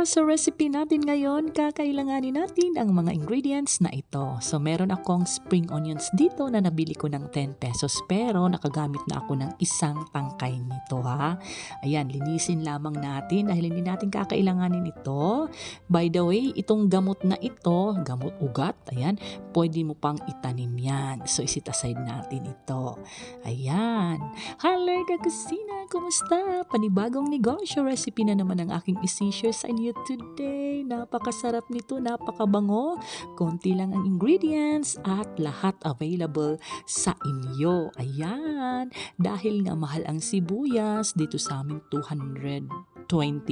Para sa recipe natin ngayon, kakailanganin natin ang mga ingredients na ito. So meron akong spring onions dito na nabili ko ng 10 pesos pero nakagamit na ako ng isang tangkay nito ha. Ayan, linisin lamang natin dahil hindi natin kakailanganin ito. By the way, itong gamot na ito, gamot ugat, ayan, pwede mo pang itanim yan. So isit aside natin ito. Ayan. Hello kakusina, kumusta? Panibagong negosyo recipe na naman ang aking isi-share sa inyo today. Napakasarap nito, napakabango. Konti lang ang ingredients at lahat available sa inyo. Ayan. Dahil nga mahal ang sibuyas, dito sa amin 220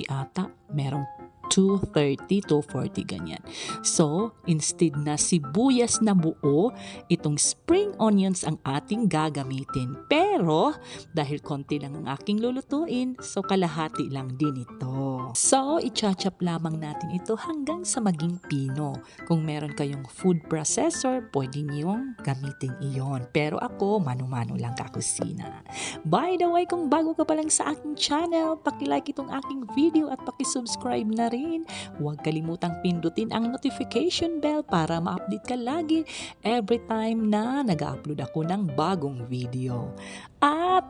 ata. Merong 230 to 40 ganyan. So, instead na sibuyas na buo, itong spring onions ang ating gagamitin. Pero, dahil konti lang ang aking lulutuin, so kalahati lang din ito. So, ichachap lamang natin ito hanggang sa maging pino. Kung meron kayong food processor, pwede niyong gamitin iyon. Pero ako, mano-mano lang kakusina. By the way, kung bago ka pa lang sa aking channel, pakilike itong aking video at pakisubscribe na rin. Huwag kalimutang pindutin ang notification bell para ma-update ka lagi every time na nag-upload ako ng bagong video. At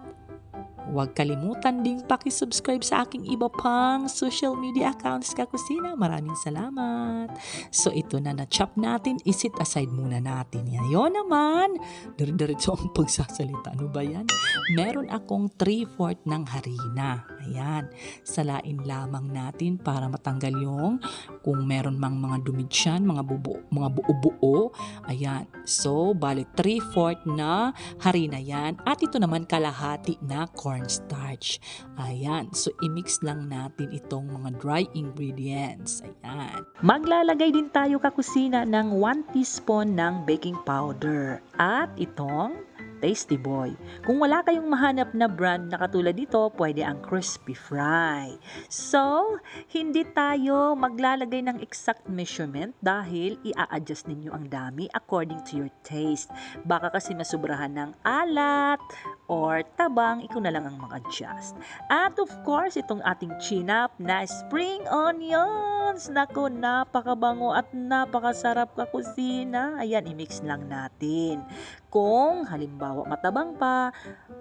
Huwag kalimutan ding pakisubscribe sa aking iba pang social media accounts kakusina. Maraming salamat. So ito na na-chop natin, isit aside muna natin. Yun naman, dire-diretso ang pagsasalita. Ano ba yan? Meron akong 3-4 ng harina. Ayan, salain lamang natin para matanggal yung kung meron mang mga dumidyan, mga bubo, mga buo-buo. Ayan, so bali 3-4 na harina yan. At ito naman kalahati na corn cornstarch. Ayan. So, i-mix lang natin itong mga dry ingredients. Ayan. Maglalagay din tayo kakusina ng 1 teaspoon ng baking powder. At itong Tasty Boy. Kung wala kayong mahanap na brand na katulad dito, pwede ang Crispy Fry. So, hindi tayo maglalagay ng exact measurement dahil i-adjust ninyo ang dami according to your taste. Baka kasi masubrahan ng alat or tabang, ikaw na lang ang mag-adjust. At of course, itong ating chinap na spring onions. Naku, napakabango at napakasarap kakusina. Ayan, i-mix lang natin. Kung halimbawa matabang pa,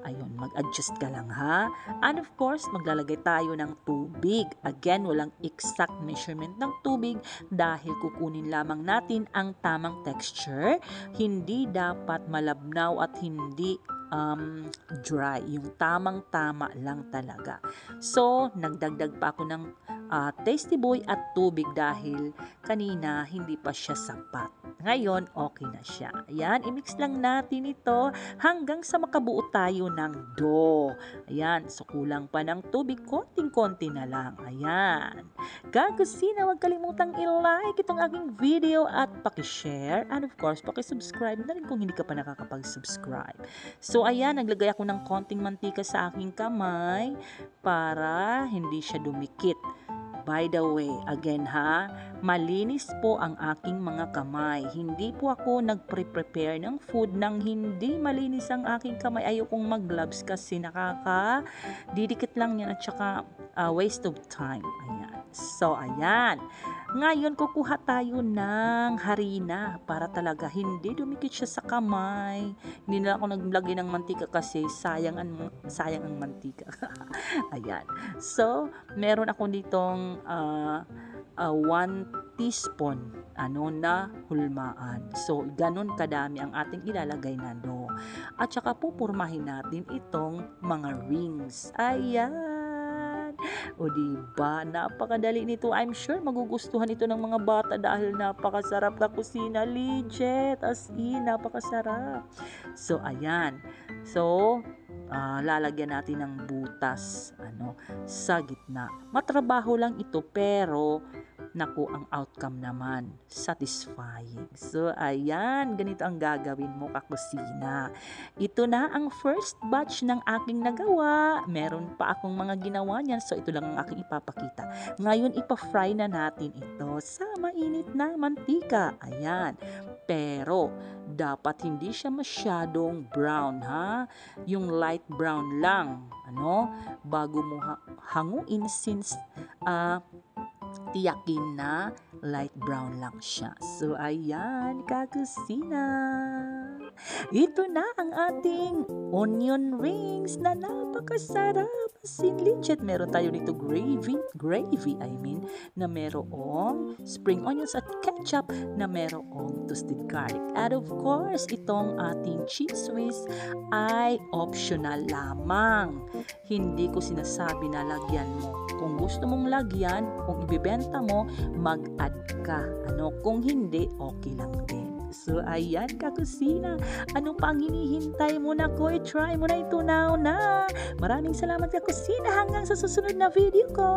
ayun, mag-adjust ka lang ha. And of course, maglalagay tayo ng tubig. Again, walang exact measurement ng tubig dahil kukunin lamang natin ang tamang texture. Hindi dapat malabnaw at hindi um, dry. Yung tamang-tama lang talaga. So, nagdagdag pa ako ng uh, tasty boy at tubig dahil kanina hindi pa siya sapat. Ngayon, okay na siya. Ayan, i-mix lang natin ito hanggang sa makabuo tayo ng dough. Ayan, so kulang pa ng tubig, konting-konti na lang. Ayan. Kakusina, huwag kalimutang i-like itong aking video at pakishare. And of course, pakisubscribe na rin kung hindi ka pa nakakapag-subscribe. So, ayan, naglagay ako ng konting mantika sa aking kamay para hindi siya dumikit. By the way, again ha, malinis po ang aking mga kamay. Hindi po ako nagpre-prepare ng food nang hindi malinis ang aking kamay. Ayokong mag-gloves kasi nakaka didikit lang yan at saka uh, waste of time. Ayan. So, ayan. Ngayon, kukuha tayo ng harina para talaga hindi dumikit siya sa kamay. Hindi na ako naglagay ng mantika kasi sayang ang, sayang ang mantika. Ayan. So, meron ako ditong uh, uh, 1 teaspoon ano na hulmaan. So, ganun kadami ang ating ilalagay na do. At saka pupurmahin natin itong mga rings. Ayan. O di ba? Napakadali nito. I'm sure magugustuhan ito ng mga bata dahil napakasarap na kusina. Legit. As in, napakasarap. So, ayan. So, uh, lalagyan natin ng butas ano, sa gitna. Matrabaho lang ito pero naku, ang outcome naman, satisfying. So, ayan, ganito ang gagawin mo kakusina. Ito na ang first batch ng aking nagawa. Meron pa akong mga ginawa niyan, so ito lang ang aking ipapakita. Ngayon, ipa-fry na natin ito sa mainit na mantika. Ayan. Pero, dapat hindi siya masyadong brown, ha? Yung light brown lang, ano? Bago mo ha- hanguin since uh, tiyakin na light brown lang siya. So, ayan, kakusina. Ito na ang ating onion rings na napakasarap. Sinlichet. Meron tayo nito gravy, gravy I mean, na merong spring onions at ketchup na merong toasted garlic. At of course, itong ating cheese whiz ay optional lamang. Hindi ko sinasabi na lagyan mo. Kung gusto mong lagyan, kung ibibenta mo, mag-add ka. Ano, kung hindi, okay lang din. So, ayan, kakusina. Ano pa ang hinihintay mo na ko? I-try mo na ito now na. Maraming salamat, kakusina. Hanggang sa susunod na video ko.